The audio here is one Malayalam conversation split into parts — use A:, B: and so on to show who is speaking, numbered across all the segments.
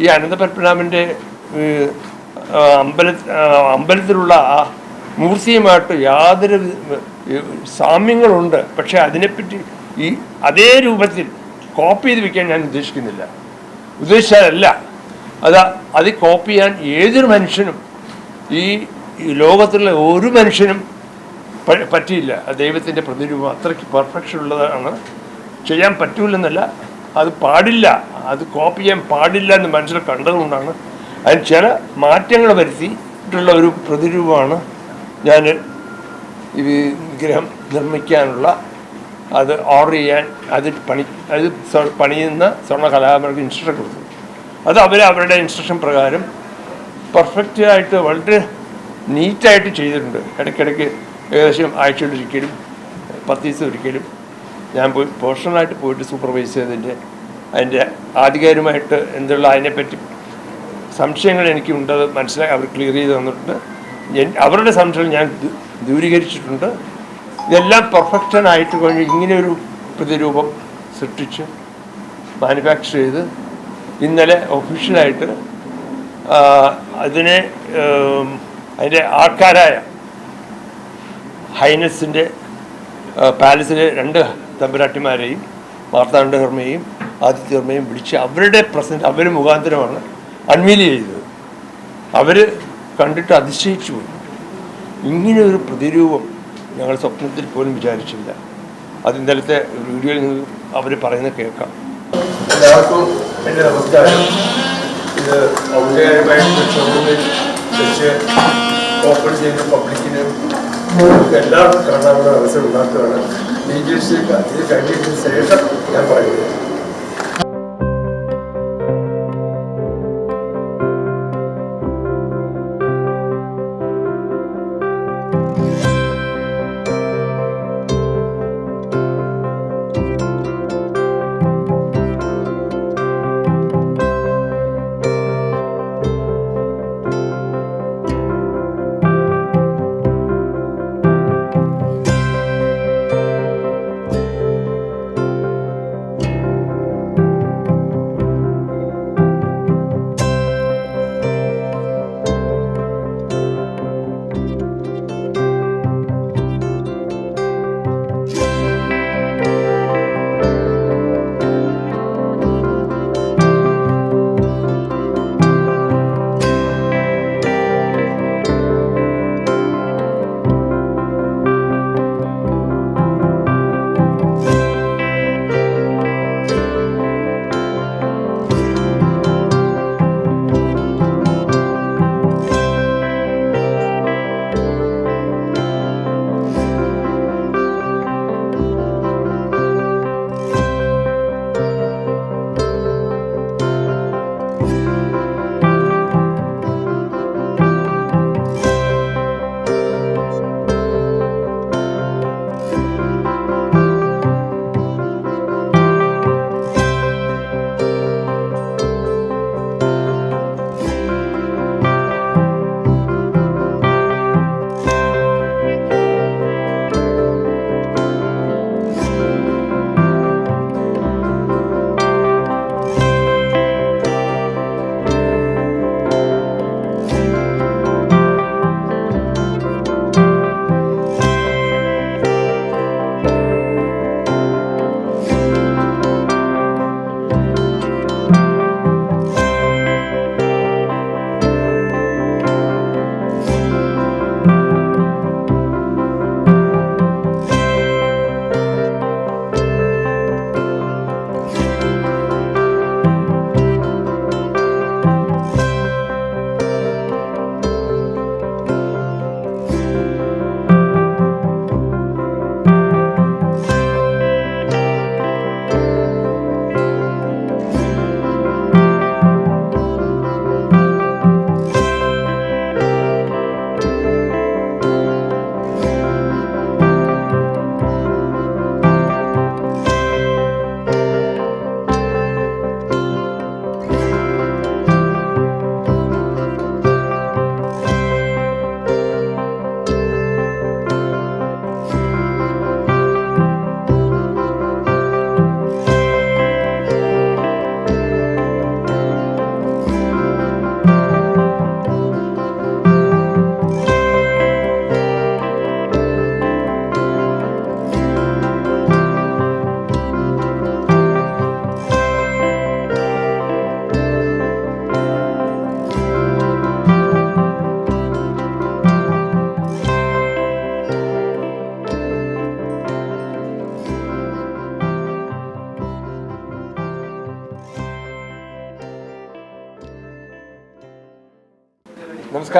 A: ഈ അനന്തപത്മനാഭന്റെ അമ്പല അമ്പലത്തിലുള്ള ആ മൂർത്തിയുമായിട്ട് യാതൊരു സാമ്യങ്ങളുണ്ട്. പക്ഷെ അതിനെപ്പറ്റി ഈ അതേ രൂപത്തിൽ കോപ്പി ചെയ്ത് വെക്കാൻ ഞാൻ ഉദ്ദേശിക്കുന്നില്ല. ഉദ്ദേശിച്ചാലല്ല. അത് അത് കോപ്പി ചെയ്യാൻ ഏതൊരു മനുഷ്യനും ഈ ലോകത്തിലുള്ള ഒരു മനുഷ്യനും പറ്റിയില്ല. ദൈവത്തിന്റെ പ്രതിരൂപം അത്രയ്ക്ക് പെർഫെക്ഷൻ ഉള്ളതാണ്. ചെയ്യാൻ പറ്റൂലെന്നല്ല. അത് പാടില്ല. അത് കോപ്പി ചെയ്യാൻ പാടില്ല എന്ന് മനസ്സിൽ കണ്ടതുകൊണ്ടാണ്. അതിന് ചില മാറ്റങ്ങൾ വരുത്തിയിട്ടുള്ള ഒരു പ്രതിരൂപമാണ് ഞാൻ ഈ വിഗ്രഹം നിർമ്മിക്കാനുള്ള അത് ഓർഡർ ചെയ്യാൻ അത് പണി അത് പണിയുന്ന സ്വർണ കലാകാരന്മാർക്ക് ഇൻസ്ട്രക്ഷൻ കൊടുത്തു. അത് അവർ അവരുടെ ഇൻസ്ട്രക്ഷൻ പ്രകാരം പെർഫെക്റ്റ് ആയിട്ട് വളരെ നീറ്റായിട്ട് ചെയ്തിട്ടുണ്ട്. ഇടയ്ക്കിടയ്ക്ക് ഏകദേശം ആഴ്ചയിലൊരിക്കലും പത്ത് ദിവസം ഒരിക്കലും ഞാൻ പോയി പേഴ്സണലായിട്ട് പോയിട്ട് സൂപ്പർവൈസ് ചെയ്തതിന്റെ അതിന്റെ ആധികാരികമായിട്ട് എന്തുള്ള അതിനെപ്പറ്റി സംശയങ്ങൾ എനിക്ക് അത് മനസ്സിലാക്കി അവർ ക്ലിയർ ചെയ്ത് തന്നിട്ടുണ്ട്. അവരുടെ സംശയം ഞാൻ ദൂരീകരിച്ചിട്ടുണ്ട്. ഇതെല്ലാം പെർഫെക്ഷൻ ആയിട്ട് കഴിഞ്ഞ് ഇങ്ങനെയൊരു പ്രതിരൂപം സൃഷ്ടിച്ച് മാനുഫാക്ചർ ചെയ്ത് ഇന്നലെ ഒഫീഷ്യലായിട്ട് അതിനെ അതിന്റെ ആൾക്കാരായ ഹൈനസിന്റെ പാലസിലെ രണ്ട് തമ്പുരാട്ടിമാരെയും മാർത്താണ്ഡഹർമ്മയും ആദിത്യവർമ്മയും വിളിച്ച് അവരുടെ പ്രസന്റ് അവർ മുഖാന്തരമാണ് അൺവീൽ ചെയ്തത്. അവർ കണ്ടിട്ട് അതിശയിച്ചു പോയി. ഇങ്ങനെ ഒരു പ്രതിരൂപം ഞങ്ങൾ സ്വപ്നത്തിൽ പോലും വിചാരിച്ചില്ല. അത് ഇന്നലത്തെ വീഡിയോയിൽ നിന്ന് അവർ പറയുന്നത് കേൾക്കാം. എല്ലാവർക്കും എന്റെ നമസ്കാരം. ഇത് ഔദ്യോഗികമായിട്ട് ഷോറൂമിൽ വെച്ച് ഓപ്പൺ ചെയ്ത് പബ്ലിക്കിന് എല്ലാവർക്കും കാണാനുള്ള അവസരം ഉണ്ടാക്കുകയാണ്. Me diz se, se a gente seja e apoia.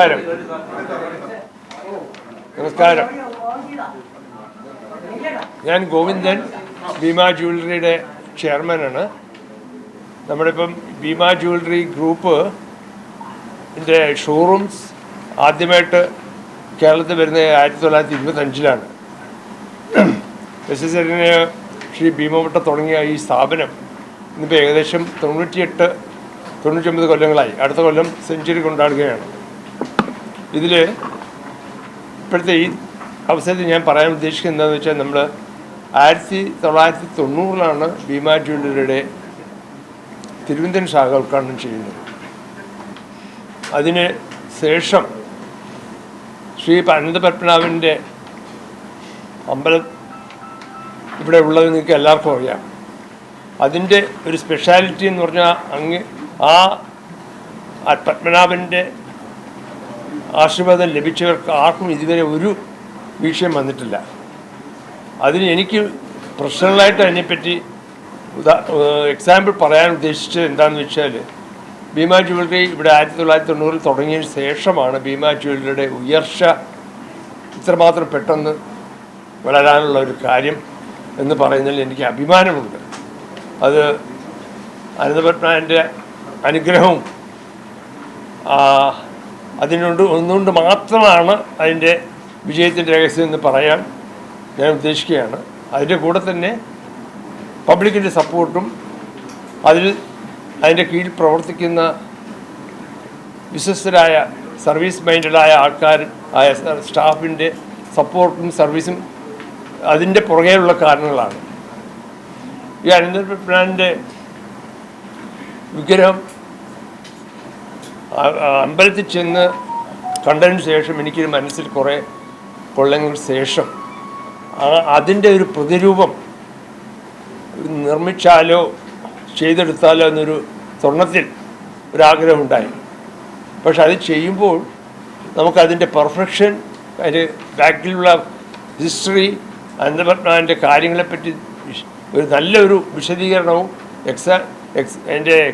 A: നമസ്കാരം. നമസ്കാരം. ഞാൻ ഗോവിന്ദൻ ഭീമ ജ്വല്ലറിയുടെ ചെയർമാനാണ്. നമ്മുടെ ഇപ്പം ഭീമ ജ്വല്ലറി ഗ്രൂപ്പ് ഇതിന്റെ ഷോറൂംസ് ആദ്യമായിട്ട് കേരളത്തിൽ വരുന്നത് ആയിരത്തി തൊള്ളായിരത്തി ഇരുപത്തഞ്ചിലാണ് എസ് ശ്രീ ഭീമവട്ട തുടങ്ങിയ ഈ സ്ഥാപനം ഇന്നിപ്പോൾ ഏകദേശം തൊണ്ണൂറ്റിയെട്ട് തൊണ്ണൂറ്റൊമ്പത് കൊല്ലങ്ങളായി. അടുത്ത കൊല്ലം സെഞ്ചുറി കൊണ്ടാടുകയാണ്. ഇതിൽ ഇപ്പോഴത്തെ ഈ അവസരത്തിൽ ഞാൻ പറയാൻ ഉദ്ദേശിക്കുന്നത് എന്താണെന്ന് വെച്ചാൽ നമ്മൾ ആയിരത്തി തൊള്ളായിരത്തി തൊണ്ണൂറിലാണ് ഭീമാ ജ്വല്ലറിയുടെ തിരുവനന്തപുരം ശാഖ ഉദ്ഘാടനം ചെയ്യുന്നത്. അതിന് ശേഷം ശ്രീ അനന്തപത്മനാഭന്റെ അമ്പലം ഇവിടെ ഉള്ളത് നിങ്ങൾക്ക് എല്ലാവർക്കും അറിയാം. അതിന്റെ ഒരു സ്പെഷ്യാലിറ്റി എന്ന് പറഞ്ഞാൽ അങ്ങ് ആ പത്മനാഭന്റെ ആശീർവാദം ലഭിച്ചവർക്ക് ആർക്കും ഇതുവരെ ഒരു വിഷയം വന്നിട്ടില്ല. അതിന് എനിക്ക് പ്രൊഫഷണലായിട്ട് അതിനെപ്പറ്റി ഉദാ എക്സാമ്പിൾ പറയാൻ ഉദ്ദേശിച്ചത് എന്താണെന്ന് വെച്ചാൽ ഭീമ ജ്വല്ലറി ഇവിടെ ആയിരത്തി തൊള്ളായിരത്തി തൊണ്ണൂറിൽ തുടങ്ങിയതിന് ശേഷമാണ് ഭീമ ജ്വല്ലറിയുടെ ഉയർച്ച ഇത്രമാത്രം പെട്ടെന്ന് വളരാനുള്ള ഒരു കാര്യം എന്ന് പറയുന്നതിൽ എനിക്ക് അഭിമാനമുണ്ട്. അത് അനന്തപത്മനാഭന്റെ അനുഗ്രഹവും ആ, അതിനുണ്ട് ഒന്നുകൊണ്ട് മാത്രമാണ് അതിന്റെ വിജയത്തിന്റെ രഹസ്യം എന്ന് പറയാൻ ഞാൻ ഉദ്ദേശിക്കുകയാണ്. അതിന്റെ കൂടെ തന്നെ പബ്ലിക്കിന്റെ സപ്പോർട്ടും അതിൽ അതിന്റെ കീഴിൽ പ്രവർത്തിക്കുന്ന വിശ്വസ്തരായ സർവീസ് മൈൻഡഡായ ആൾക്കാർ ആയ സ്റ്റാഫിന്റെ സപ്പോർട്ടും സർവീസും അതിന്റെ പുറകെയുള്ള കാരണങ്ങളാണ്. ഈ അനന്തപത്മനാഭന്റെ വിഗ്രഹം അമ്പലത്തിൽ ചെന്ന് കണ്ടതിന് ശേഷം എനിക്കൊരു മനസ്സിൽ കുറേ കൊല്ലങ്ങൾക്ക് ശേഷം അതിന്റെ ഒരു പ്രതിരൂപം നിർമ്മിച്ചാലോ ചെയ്തെടുത്താലോ എന്നൊരു സ്വർണത്തിൽ ഒരാഗ്രഹമുണ്ടായി. പക്ഷെ അത് ചെയ്യുമ്പോൾ നമുക്കതിന്റെ പെർഫെക്ഷൻ അതിന്റെ ബാക്കിലുള്ള ഹിസ്റ്ററി അനന്തപത്മാവിന്റെ കാര്യങ്ങളെപ്പറ്റി ഒരു നല്ലൊരു വിശദീകരണവും എക്സാ എക്സ് അതിന്റെ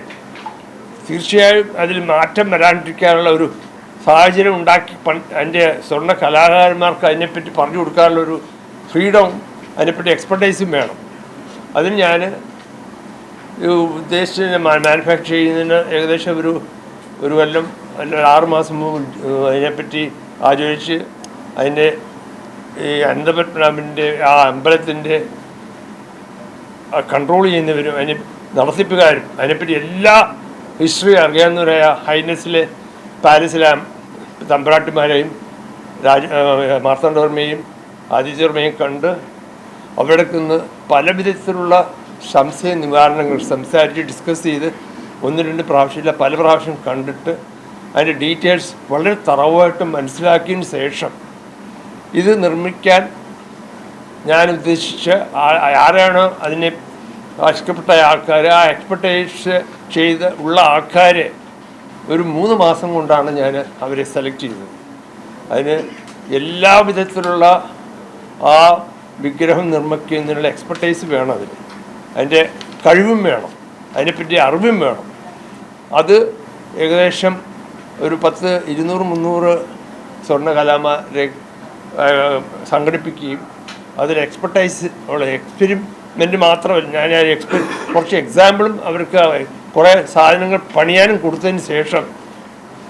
A: തീർച്ചയായും അതിൽ മാറ്റം വരാണ്ടിരിക്കാനുള്ള ഒരു സാഹചര്യം ഉണ്ടാക്കി അതിന്റെ സ്വർണ കലാകാരന്മാർക്ക് അതിനെപ്പറ്റി പറഞ്ഞു കൊടുക്കാനുള്ള ഒരു ഫ്രീഡം അതിനെപ്പറ്റി എക്സ്പെർട്ടൈസും വേണം. അതിന് ഞാൻ ഉദ്ദേശിച്ച് മാനുഫാക്ചർ ചെയ്യുന്നതിന് ഏകദേശം ഒരു ഒരു കൊല്ലം അല്ലെങ്കിൽ ആറുമാസം ആറ് മാസം മുമ്പ് അതിനെപ്പറ്റി ആചരിച്ച് അതിന്റെ ഈ അനന്തപത്മനാഭന്റെ ആ അമ്പലത്തിന്റെ കൺട്രോൾ ചെയ്യുന്നവരും അതിന് നടത്തിപ്പുകാരും അതിനെപ്പറ്റി എല്ലാ ഹിസ്റ്ററി അറിയാവുന്നവരായ ഹൈനസിലെ പാരീസിലെ തമ്പ്രാട്ടിമാരെയും രാജ മാർത്തണ്ഡവർമ്മയും ആദിത്യവർമ്മയും കണ്ട് അവിടെ നിന്ന് പല വിധത്തിലുള്ള സംശയ നിവാരണങ്ങൾ സംസാരിച്ച് ഡിസ്കസ് ചെയ്ത് ഒന്ന് രണ്ട് പ്രാവശ്യമില്ല പല പ്രാവശ്യം കണ്ടിട്ട് അതിന്റെ ഡീറ്റെയിൽസ് വളരെ തറവായിട്ട് മനസ്സിലാക്കിയതിന് ശേഷം ഇത് നിർമ്മിക്കാൻ ഞാൻ ഉദ്ദേശിച്ച ആരാണ് അതിനെ ഇഷ്ടപ്പെട്ട ആൾക്കാർ ആ എക്സ്പെർട്ടൈസ് ചെയ്ത് ഉള്ള ആൾക്കാരെ ഒരു മൂന്ന് മാസം കൊണ്ടാണ് ഞാൻ അവരെ സെലക്ട് ചെയ്തത്. അതിന് എല്ലാ വിധത്തിലുള്ള ആ വിഗ്രഹം നിർമ്മിക്കുന്നതിനുള്ള എക്സ്പെർട്ടൈസ് വേണം അതിന്. അതിന്റെ കഴിവും വേണം. അതിനെപ്പറ്റി അറിവും വേണം. അത് ഏകദേശം ഒരു പത്ത് ഇരുന്നൂറ് മുന്നൂറ് സ്വർണ കലാമാരെ സംഘടിപ്പിക്കുകയും അതിൽ എക്സ്പെർട്ടൈസ് ഉള്ള എക്സ്പെരിമെന്റ് മാത്രമല്ല. ഞാൻ ആ എക്സ്പെ കുറച്ച് എക്സാമ്പിളും അവർക്ക് കുറേ സാധനങ്ങൾ പണിയാനും കൊടുത്തതിന് ശേഷം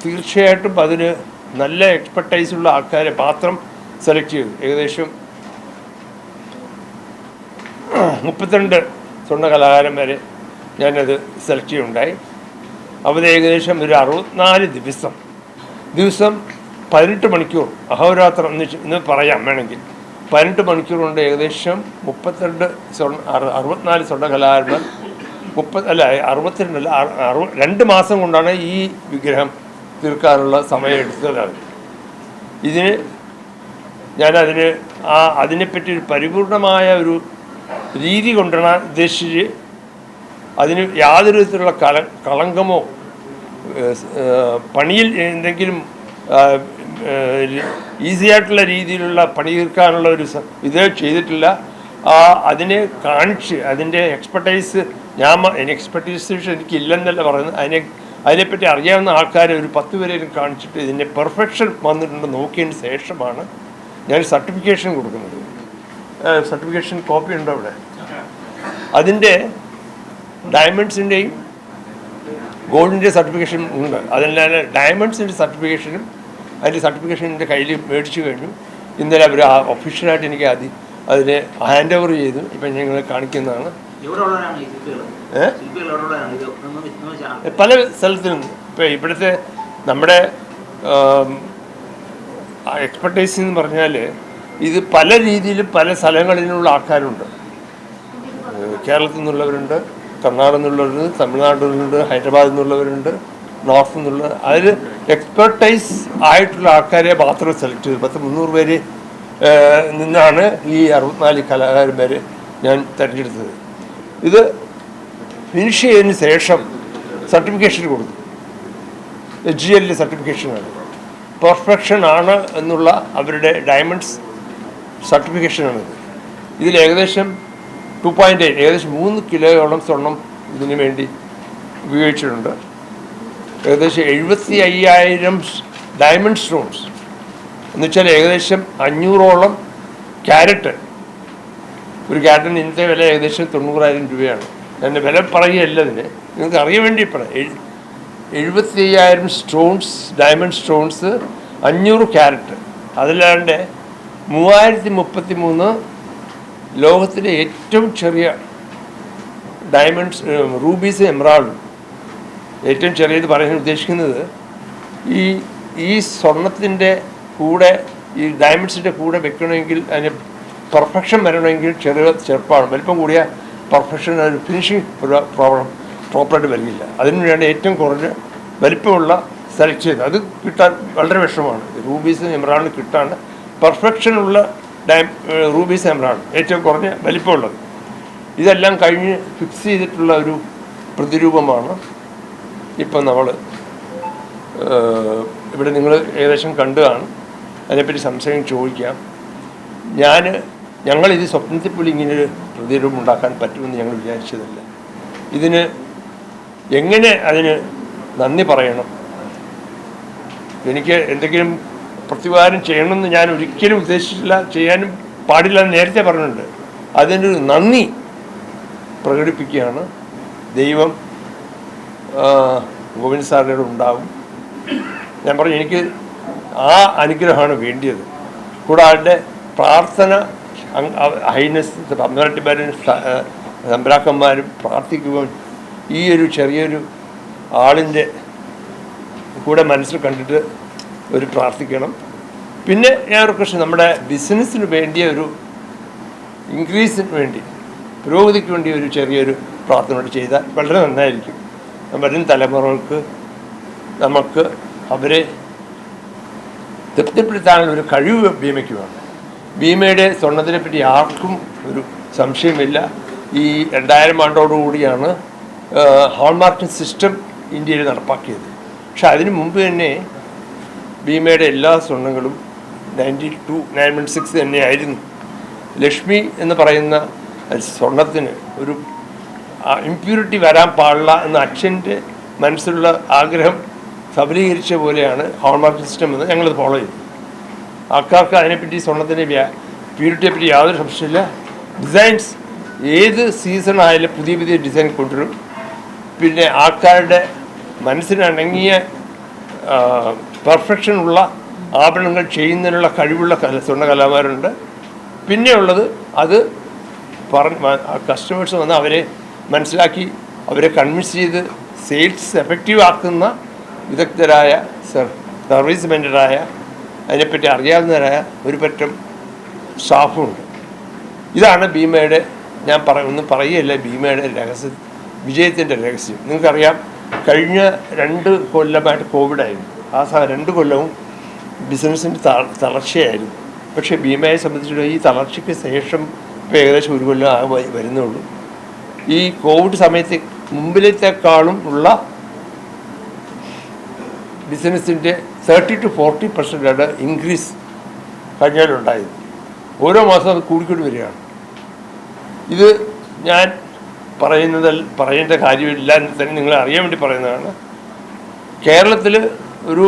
A: തീർച്ചയായിട്ടും അതിന് നല്ല എക്സ്പെർട്ടൈസ് ഉള്ള ആൾക്കാരെ മാത്രം സെലക്ട് ചെയ്തു. ഏകദേശം മുപ്പത്തിരണ്ട് സ്വർണ കലാകാരന്മാരെ ഞാനത് സെലക്ട് ചെയ്യുണ്ടായി അവർ ഏകദേശം ഒരു അറുപത്തിനാല് ദിവസം. ദിവസം പതിനെട്ട് മണിക്കൂർ. അഹോരാത്രം എന്ന് ഇന്ന് പറയാം വേണമെങ്കിൽ. പതിനെട്ട് മണിക്കൂർ കൊണ്ട് ഏകദേശം മുപ്പത്തിരണ്ട് സ്വർണ അറു അറുപത്തിനാല് സ്വർണ കലാകാരന്മാർ മുപ്പത് അല്ല അറുപത്തിരണ്ടല്ല അറു രണ്ട് മാസം കൊണ്ടാണ് ഈ വിഗ്രഹം തീർക്കാനുള്ള സമയം എടുത്തതാണ് അവർ. ഞാൻ ഞാനതിന് ആ അതിനെപ്പറ്റി ഒരു പരിപൂർണമായ ഒരു രീതി കൊണ്ടുവരാൻ ഉദ്ദേശിച്ച് അതിന് യാതൊരു വിധത്തിലുള്ള കല കളങ്കമോ പണിയിൽ എന്തെങ്കിലും ഈസി ആയിട്ടുള്ള രീതിയിലുള്ള പണി തീർക്കാനുള്ള ഒരു ഇത് ചെയ്തിട്ടില്ല. ആ അതിനെ കാണിച്ച് അതിന്റെ എക്സ്പെർട്ടൈസ് ഞാൻ എക്സ്പെർട്ടൈസ് എനിക്ക് ഇല്ലെന്നല്ല പറയുന്നത്. അതിനെ അതിനെപ്പറ്റി അറിയാവുന്ന ആൾക്കാരെ ഒരു പത്ത് പേരെയും കാണിച്ചിട്ട് ഇതിന്റെ പെർഫെക്ഷൻ വന്നിട്ടുണ്ട് നോക്കിയതിന് ശേഷമാണ് ഞാൻ സർട്ടിഫിക്കേഷൻ കൊടുക്കുന്നത്. സർട്ടിഫിക്കേഷൻ കോപ്പി ഉണ്ടോ അവിടെ? അതിന്റെ ഡയമണ്ട്സിന്റെയും ഗോൾഡിന്റെ സർട്ടിഫിക്കേഷൻ ഉണ്ട്. അതല്ലാതെ ഡയമണ്ട്സിന്റെ സർട്ടിഫിക്കേഷനും അതിന്റെ സർട്ടിഫിക്കേഷൻ എന്റെ കയ്യിൽ മേടിച്ചു കഴിഞ്ഞു. ഇന്നലെ അവർ ഒഫീഷ്യലായിട്ട് എനിക്ക് അതി അതിനെ ഹാൻഡ് ഓവർ ചെയ്തു. ഇപ്പം ഞങ്ങൾ കാണിക്കുന്നതാണ്. പല സ്ഥലത്തിനും ഇപ്പം ഇവിടുത്തെ നമ്മുടെ എക്സ്പെർട്ടൈസ് എന്ന് പറഞ്ഞാൽ ഇത് പല രീതിയിലും പല സ്ഥലങ്ങളിലുള്ള ആൾക്കാരുണ്ട്. കേരളത്തിൽ നിന്നുള്ളവരുണ്ട് കർണാടകം നിന്നുള്ളവരുണ്ട് തമിഴ്നാട്ടിൽ നിന്നുണ്ട് ഹൈദരാബാദിൽ നിന്നുള്ളവരുണ്ട് നോർത്ത് നിന്നുള്ള അതിൽ എക്സ്പെർട്ടൈസ് ആയിട്ടുള്ള ആൾക്കാരെ മാത്രം സെലക്ട് ചെയ്തു. പത്ത് മുന്നൂറ് പേര് നിന്നാണ് ഈ അറുപത്തിനാല് കലാകാരന്മാരെ ഞാൻ തിരഞ്ഞെടുത്തത്. ഇത് ഫിനിഷ് ചെയ്തതിന് ശേഷം സർട്ടിഫിക്കേഷൻ കൊടുത്തു. എച്ച് ജി എല്ലിന്റെ സർട്ടിഫിക്കേഷനാണ് പെർഫെക്ഷൻ ആണ് എന്നുള്ള അവരുടെ ഡയമണ്ട്സ് സർട്ടിഫിക്കേഷനാണിത് ഇതിൽ ഏകദേശം ടു പോയിന്റ് എയ്റ്റ് ഏകദേശം മൂന്ന് കിലോയോളം സ്വർണം ഇതിനു വേണ്ടി ഉപയോഗിച്ചിട്ടുണ്ട്. ഏകദേശം എഴുപത്തി അയ്യായിരം ഡയമണ്ട് സ്റ്റോൺസ് എന്നുവെച്ചാൽ ഏകദേശം അഞ്ഞൂറോളം ക്യാരറ്റ് ഒരു കാറ്റൻ ഇന്നത്തെ വില ഏകദേശം തൊണ്ണൂറായിരം രൂപയാണ്. ഞാൻ വില പറയുകയല്ല അതിന്. നിങ്ങൾക്ക് അറിയാൻ വേണ്ടി പറയാം. എഴു- എഴുപത്തി അയ്യായിരം സ്റ്റോൺസ് ഡയമണ്ട് സ്റ്റോൺസ് അഞ്ഞൂറ് ക്യാരറ്റ് അതിലാണ്ട് മൂവായിരത്തി മുപ്പത്തി മൂന്ന് ലോകത്തിലെ ഏറ്റവും ചെറിയ ഡയമണ്ട്സ് റൂബീസ് എമറാൾഡും ഏറ്റവും ചെറിയത് പറയാൻ ഉദ്ദേശിക്കുന്നത് ഈ ഈ സ്വർണത്തിന്റെ കൂടെ ഈ ഡയമണ്ട്സിന്റെ കൂടെ വെക്കണമെങ്കിൽ അതിന് പെർഫെക്ഷൻ വരണമെങ്കിൽ ചെറിയ ചെറുപ്പമാണ് വലിപ്പം കൂടിയ പെർഫെക്ഷൻ ഒരു ഫിനിഷിങ് പ്രോബ്ലം പ്രോപ്പറായിട്ട് വരില്ല അതിനുവേണ്ടി ഏറ്റവും കുറഞ്ഞ വലിപ്പമുള്ള സെലക്ട് ചെയ്ത്. അത് കിട്ടാൻ വളരെ വിഷമമാണ്. റൂബീസ് എമറാൾഡ് കിട്ടാണ് പെർഫെക്ഷനുള്ള ഡയം റൂബീസ് എമറാൾഡ് ഏറ്റവും കുറഞ്ഞ വലിപ്പമുള്ളത്. ഇതെല്ലാം കഴിഞ്ഞ് ഫിക്സ് ചെയ്തിട്ടുള്ള ഒരു പ്രതിരൂപമാണ് ഇപ്പം നമ്മൾ ഇവിടെ നിങ്ങൾ ഏകദേശം കണ്ടതാണ്. അതിനെപ്പറ്റി സംശയം ചോദിക്കാം. ഞാൻ ഞങ്ങളിത് സ്വപ്നത്തിൽ പോലും ഇങ്ങനെ ഒരു പ്രതിരൂപം ഉണ്ടാക്കാൻ പറ്റുമെന്ന് ഞങ്ങൾ വിചാരിച്ചതല്ല. ഇതിന് എങ്ങനെ അതിന് നന്ദി പറയണം? എനിക്ക് എന്തെങ്കിലും പ്രതിവാരം ചെയ്യണമെന്ന് ഞാൻ ഒരിക്കലും ഉദ്ദേശിച്ചില്ല ചെയ്യാനും പാടില്ല എന്ന് നേരത്തെ പറഞ്ഞിട്ടുണ്ട്. അതിനൊരു നന്ദി പ്രകടിപ്പിക്കുകയാണ്. ദൈവം ഗോവിന്ദ് സാറിനോട് ഉണ്ടാവും. ഞാൻ പറഞ്ഞു എനിക്ക് ആ അനുഗ്രഹമാണ് വേണ്ടിയത്. കൂടാതെ പ്രാർത്ഥന ഹൈനസ് പന്ത്രണ്ടുമാരും സമ്പ്രാക്കന്മാരും പ്രാർത്ഥിക്കുകയും ഈ ഒരു ചെറിയൊരു ആളിന്റെ കൂടെ മനസ്സിൽ കണ്ടിട്ട് ഒരു പ്രാർത്ഥിക്കണം. പിന്നെ ഞാൻ റിക്വസ്റ്റ് നമ്മുടെ ബിസിനസ്സിന് വേണ്ടിയ ഒരു ഇൻക്രീസിന് വേണ്ടി പുരോഗതിക്ക് വേണ്ടി ഒരു ചെറിയൊരു പ്രാർത്ഥന ചെയ്താൽ വളരെ നന്നായിരിക്കും. വരും തലമുറകൾക്ക് നമുക്ക് അവരെ തൃപ്തിപ്പെടുത്താനുള്ള ഒരു കഴിവ് ഭീമയ്ക്ക് ഭീമയുടെ സ്വർണത്തിനെ പറ്റി ആർക്കും ഒരു സംശയമില്ല. ഈ രണ്ടായിരം ആണ്ടോടുകൂടിയാണ് ഹോൾമാർക്കിംഗ് സിസ്റ്റം ഇന്ത്യയിൽ നടപ്പാക്കിയത്. പക്ഷെ അതിനു മുമ്പ് തന്നെ ഭീമയുടെ എല്ലാ സ്വർണങ്ങളും ninety two nine one six തന്നെയായിരുന്നു ലക്ഷ്മി എന്ന് പറയുന്ന സ്വർണത്തിന് ഒരു ഇമ്പ്യൂരിറ്റി വരാൻ പാടില്ല എന്ന അച്ഛന്റെ മനസ്സിലുള്ള ആഗ്രഹം സബലീകരിച്ച പോലെയാണ് ഹോൾമാർക്ക് സിസ്റ്റം എന്ന് ഞങ്ങളത് ഫോളോ ചെയ്തു ആൾക്കാർക്ക് അതിനെപ്പറ്റി സ്വർണത്തിന്റെ വ്യാ പ്യൂരിറ്റിയെ പറ്റി യാതൊരു സംശയമില്ല ഡിസൈൻസ് ഏത് സീസൺ ആയാലും പുതിയ പുതിയ ഡിസൈൻ കൊണ്ടുവരും. പിന്നെ ആൾക്കാരുടെ മനസ്സിനിണങ്ങിയ പെർഫെക്ഷൻ ഉള്ള ആഭരണങ്ങൾ ചെയ്യുന്നതിനുള്ള കഴിവുള്ള കല സ്വർണ കലാകാരുണ്ട് പിന്നെയുള്ളത് അത് പറഞ്ഞ് കസ്റ്റമേഴ്സ് വന്ന് അവരെ മനസ്സിലാക്കി അവരെ കൺവിൻസ് ചെയ്ത് സെയിൽസ് എഫക്റ്റീവ് ആക്കുന്ന വിദഗ്ധരായ സർ സർവീസ് മെന്ററായ അതിനെപ്പറ്റി അറിയാവുന്നവരായ ഒരു പറ്റം സ്റ്റാഫുമുണ്ട് ഇതാണ് ഭീമയുടെ ഞാൻ പറ ഒന്നും പറയുകയല്ല ഭീമയുടെ രഹസ്യം വിജയത്തിന്റെ രഹസ്യം. നിങ്ങൾക്കറിയാം കഴിഞ്ഞ രണ്ട് കൊല്ലമായിട്ട് കോവിഡായിരുന്നു. ആ രണ്ട് കൊല്ലവും ബിസിനസ്സിന്റെ തളർച്ചയായിരുന്നു. പക്ഷേ ഭീമയെ സംബന്ധിച്ചിടത്തോളം ഈ തളർച്ചയ്ക്ക് ശേഷം ഇപ്പോൾ ഏകദേശം ഒരു കൊല്ലം ആ വരുന്നുള്ളൂ. ഈ കോവിഡ് സമയത്ത് മുമ്പിലത്തെക്കാളും ഉള്ള ബിസിനസ്സിന്റെ തേർട്ടി ടു ഫോർട്ടി പെർസെന്റാണ് ഇൻക്രീസ് കഴിഞ്ഞാലുണ്ടായത് ഓരോ മാസം അത് കൂടിക്കൂടി വരികയാണ്. ഇത് ഞാൻ പറയുന്നതിൽ പറയേണ്ട കാര്യമില്ല എന്ന് തന്നെ നിങ്ങൾ അറിയാൻ വേണ്ടി പറയുന്നതാണ്. കേരളത്തിൽ ഒരു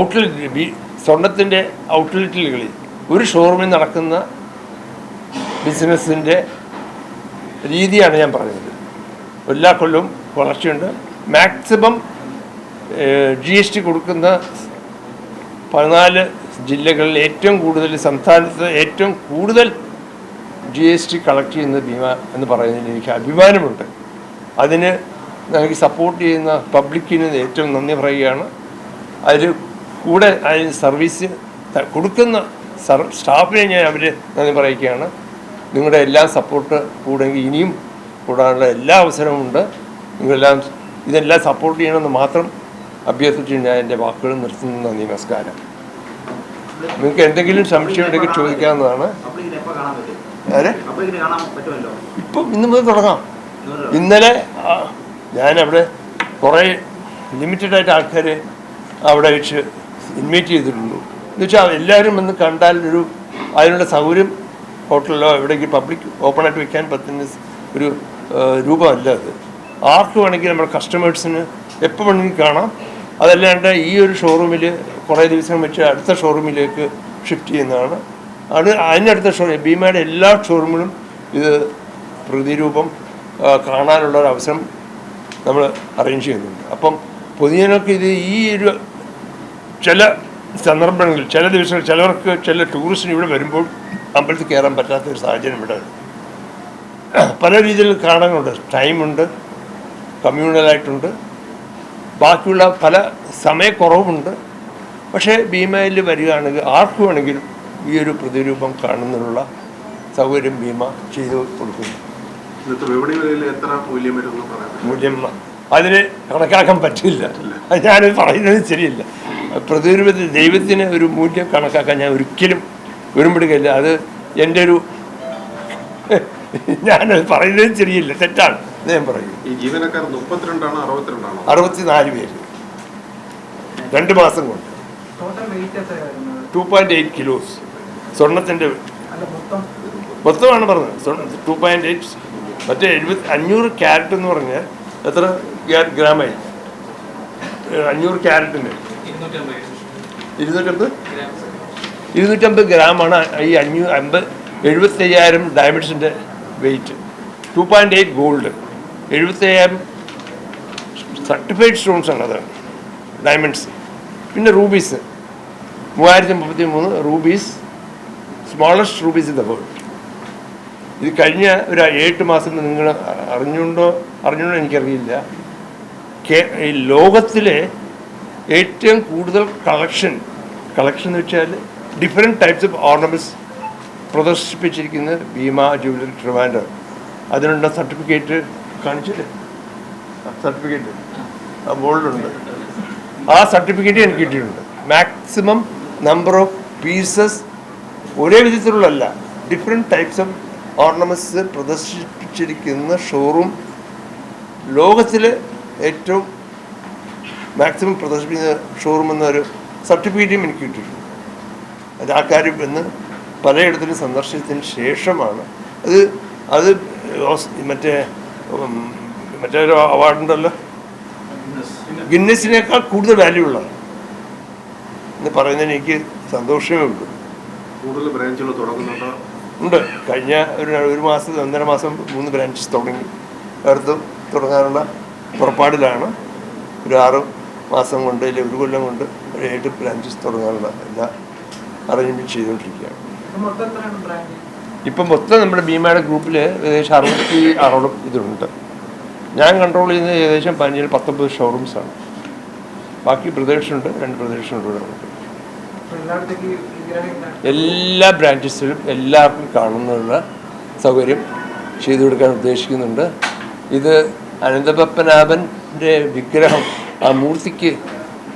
A: ഔട്ട്ലെറ്റ് ബി സ്വർണത്തിന്റെ ഔട്ട്ലെറ്റുകളിൽ ഒരു ഷോറൂമിൽ നടക്കുന്ന ബിസിനസ്സിന്റെ രീതിയാണ് ഞാൻ പറയുന്നത്. എല്ലാ കൊല്ലവും വളർച്ചയുണ്ട്. മാക്സിമം ജി എസ് ടി കൊടുക്കുന്ന പതിനാല് ജില്ലകളിൽ ഏറ്റവും കൂടുതൽ സംസ്ഥാനത്ത് ഏറ്റവും കൂടുതൽ ജി എസ് ടി കളക്ട് ചെയ്യുന്ന ഭീമ എന്ന് പറയുന്നതിൽ എനിക്ക് അഭിമാനമുണ്ട്. അതിന് എനിക്ക് സപ്പോർട്ട് ചെയ്യുന്ന പബ്ലിക്കിന് ഏറ്റവും നന്ദി പറയുകയാണ്. അതിൽ കൂടെ അതിന് സർവീസ് കൊടുക്കുന്ന സർ സ്റ്റാഫിനെ ഞാൻ അവർ നന്ദി പറയുകയാണ്. നിങ്ങളുടെ എല്ലാ സപ്പോർട്ട് കൂടെങ്കിൽ ഇനിയും കൂടാനുള്ള എല്ലാ അവസരവും ഉണ്ട്. നിങ്ങളെല്ലാം ഇതെല്ലാം സപ്പോർട്ട് ചെയ്യണമെന്ന് മാത്രം അഭ്യർത്ഥിച്ച് ഞാൻ എന്റെ വാക്കുകൾ നിർത്തുന്നു. നന്ദി നമസ്കാരം. നിങ്ങൾക്ക് എന്തെങ്കിലും സംശയം ഉണ്ടെങ്കിൽ ചോദിക്കാവുന്നതാണ്.
B: അതെ
A: ഇപ്പം ഇന്ന് മുതൽ തുടങ്ങാം. ഇന്നലെ ഞാനവിടെ കുറേ ലിമിറ്റഡ് ആയിട്ട് ആൾക്കാർ അവിടെ വെച്ച് ഇൻവൈറ്റ് ചെയ്തിട്ടുള്ളൂ എന്ന് വെച്ചാൽ എല്ലാവരും വന്ന് കണ്ടാൽ ഒരു അതിനുള്ള സൗകര്യം ഹോട്ടലിലോ എവിടെയെങ്കിലും പബ്ലിക് ഓപ്പണായിട്ട് വെക്കാൻ പറ്റുന്ന ഒരു രൂപമല്ല അത്. ആർക്ക് വേണമെങ്കിൽ നമ്മുടെ കസ്റ്റമേഴ്സിന് എപ്പോൾ വേണമെങ്കിൽ കാണാം. അതല്ലാണ്ട് ഈ ഒരു ഷോറൂമിൽ കുറേ ദിവസം വെച്ച് അടുത്ത ഷോറൂമിലേക്ക് ഷിഫ്റ്റ് ചെയ്യുന്നതാണ്. അത് അതിനടുത്ത ഷോ ഭീമയുടെ എല്ലാ ഷോറൂമിലും ഇത് പ്രതിരൂപം കാണാനുള്ള ഒരു അവസരം നമ്മൾ അറേഞ്ച് ചെയ്യുന്നുണ്ട്. അപ്പം പൊതുജനങ്ങൾക്ക് ഇത് ഈ ഒരു ചില സന്ദർഭങ്ങളിൽ ചില ദിവസങ്ങൾ ചിലവർക്ക് ചില ടൂറിസ്റ്റിന് ഇവിടെ വരുമ്പോൾ അമ്പലത്തിൽ കയറാൻ പറ്റാത്ത ഒരു സാഹചര്യം ഇവിടെ പല രീതിയിൽ കാരണങ്ങളുണ്ട് ടൈമുണ്ട് കമ്മ്യൂണലായിട്ടുണ്ട് ബാക്കിയുള്ള പല സമയക്കുറവുമുണ്ട്. പക്ഷേ ഭീമയിൽ വരികയാണെങ്കിൽ ആർക്കു വേണമെങ്കിലും ഈ ഒരു പ്രതിരൂപം കാണുന്നതിനുള്ള സൗകര്യം ഭീമ ചെയ്തു കൊടുക്കുന്നു.
C: മൂല്യം
A: അതിന് കണക്കാക്കാൻ പറ്റില്ല. ഞാൻ ഞാനത് പറയുന്നത് ശരിയില്ല. പ്രതിരൂപത്തിൽ ദൈവത്തിന് ഒരു മൂല്യം കണക്കാക്കാൻ ഞാൻ ഒരിക്കലും വരുമ്പിടുകയില്ല അത് എന്റെ ഒരു ഞാനത് പറയുന്നത് ശരിയില്ല. തെറ്റാണ്. ഞാൻ പറയും.
C: ഈ ജീവനക്കാർ മുപ്പത്തിരണ്ടാണോ അറുപത്തിരണ്ടാണോ?
A: അറുപത്തിനാല് പേര്. രണ്ട് മാസം കൊണ്ട്.
D: ടോട്ടൽ വെയിറ്റ് എത്രയായിരുന്നു?
A: ടു പോയിന്റ് എയ്റ്റ് കിലോസ്
D: സ്വർണത്തിന്റെ മൊത്തം.
A: മൊത്തമാണ് പറഞ്ഞത്. ടു പോയിന്റ് എയ്റ്റ് മറ്റേ എഴുപത്തി അഞ്ഞൂറ് ക്യാരറ്റ് എന്ന് പറഞ്ഞാൽ എത്ര ഗ്രാ- ഗ്രാമായി? അഞ്ഞൂറ് ക്യാരറ്റിന് ഇരുന്നൂറ്റമ്പത്. ഇരുന്നൂറ്റമ്പത്? ഗ്രാമാണ് ഈ അഞ്ഞൂറ് അമ്പത് എഴുപത്തയ്യായിരം ഡയമണ്ട്സിന്റെ weight two point eight gold എഴുപത്തയ്യായിരം സർട്ടിഫൈഡ് സ്റ്റോൺസ് ആണ് അത്. ഡയമണ്ട്സ് പിന്നെ റൂബീസ് മൂവായിരത്തി മുപ്പത്തി മൂന്ന് rubies smallest rubies in the world ഇത് കഴിഞ്ഞ ഒരു എട്ട് മാസം നിങ്ങൾ അറിഞ്ഞുണ്ടോ? അറിഞ്ഞുണ്ടോ എനിക്കറിയില്ല. കേ ഈ ലോകത്തിലെ ഏറ്റവും കൂടുതൽ കളക്ഷൻ കളക്ഷൻ എന്ന് വെച്ചാൽ ഡിഫറെന്റ് ടൈപ്സ് ഓഫ് ഓർണമെന്റ്സ് പ്രദർശിപ്പിച്ചിരിക്കുന്നത് ഭീമ ജൂബിലി ട്രിവാൻഡർ അതിനുള്ള സർട്ടിഫിക്കറ്റ് കാണിച്ചില്ലേ? സർട്ടിഫിക്കറ്റ്. ആ ബോർഡിലുണ്ട് ആ സർട്ടിഫിക്കറ്റ് എനിക്ക് കിട്ടിയിട്ടുണ്ട്. മാക്സിമം നമ്പർ ഓഫ് പീസസ് ഒരേ വിധത്തിലുള്ളല്ല ഡിഫറെന്റ് ടൈപ്സ് ഓഫ് ഓർണമെന്റ്സ് പ്രദർശിപ്പിച്ചിരിക്കുന്ന ഷോറൂം ലോകത്തിൽ ഏറ്റവും മാക്സിമം പ്രദർശിപ്പിക്കുന്ന ഷോറൂം എന്നൊരു സർട്ടിഫിക്കറ്റും എനിക്ക് കിട്ടിയിട്ടുണ്ട്. അത് ആൾക്കാർ വന്ന് പലയിടത്തിലും സന്ദർശിച്ചതിന് ശേഷമാണ്. അത് അത് മറ്റേ മറ്റേ അവാർഡുണ്ടല്ലോ ഗിന്നസിനേക്കാൾ കൂടുതൽ വാല്യൂ ഉള്ളതാണ് എന്ന് പറയുന്നതിന് എനിക്ക് സന്തോഷമേ ഉള്ളൂ.
C: കൂടുതൽ ബ്രാഞ്ചുകൾ തുടങ്ങുന്നുണ്ടോ?
A: ഉണ്ട്. കഴിഞ്ഞ ഒരു ഒരു മാസം ഒന്നര മാസം മൂന്ന് ബ്രാഞ്ചസ് തുടങ്ങി. അടുത്ത് തുടങ്ങാനുള്ള പുറപ്പാടിലാണ് ഒരു ആറ് മാസം കൊണ്ട് അല്ലെങ്കിൽ ഒരു കൊല്ലം കൊണ്ട് ഒരു ഏഴ് ബ്രാഞ്ചസ് തുടങ്ങാനുള്ള എല്ലാ അറേഞ്ച്മെന്റ് ചെയ്തുകൊണ്ടിരിക്കുകയാണ്. ഇപ്പം മൊത്തം നമ്മുടെ ഭീമയുടെ ഗ്രൂപ്പിൽ ഏകദേശം അറുപത്തി ആറോളം ഇതുണ്ട്. ഞാൻ കൺട്രോൾ ചെയ്യുന്നത് ഏകദേശം പതിനേഴ് പത്തൊമ്പത് ആണ്. ബാക്കി പ്രദേശമുണ്ട് രണ്ട് പ്രദേശമുണ്ട് ഇവിടെ നമുക്ക്. എല്ലാ ബ്രാഞ്ചസിലും എല്ലാവർക്കും കാണുന്നതിനുള്ള സൗകര്യം ചെയ്തു കൊടുക്കാൻ ഉദ്ദേശിക്കുന്നുണ്ട്. ഇത് അനന്തപത്മനാഭന്റെ വിഗ്രഹം ആ മൂർത്തിക്ക്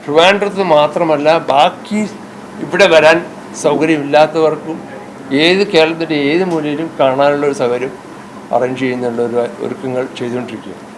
A: ട്രിവാൻഡ്രത്ത് മാത്രമല്ല ബാക്കി ഇവിടെ വരാൻ സൗകര്യമില്ലാത്തവർക്കും ഏത് കേരളത്തിന്റെ ഏത് മൂലയിലും കാണാനുള്ള ഒരു സൗകര്യം അറേഞ്ച് ചെയ്യുന്നുള്ള ഒരു ഒരുക്കങ്ങൾ ചെയ്തുകൊണ്ടിരിക്കുകയാണ്.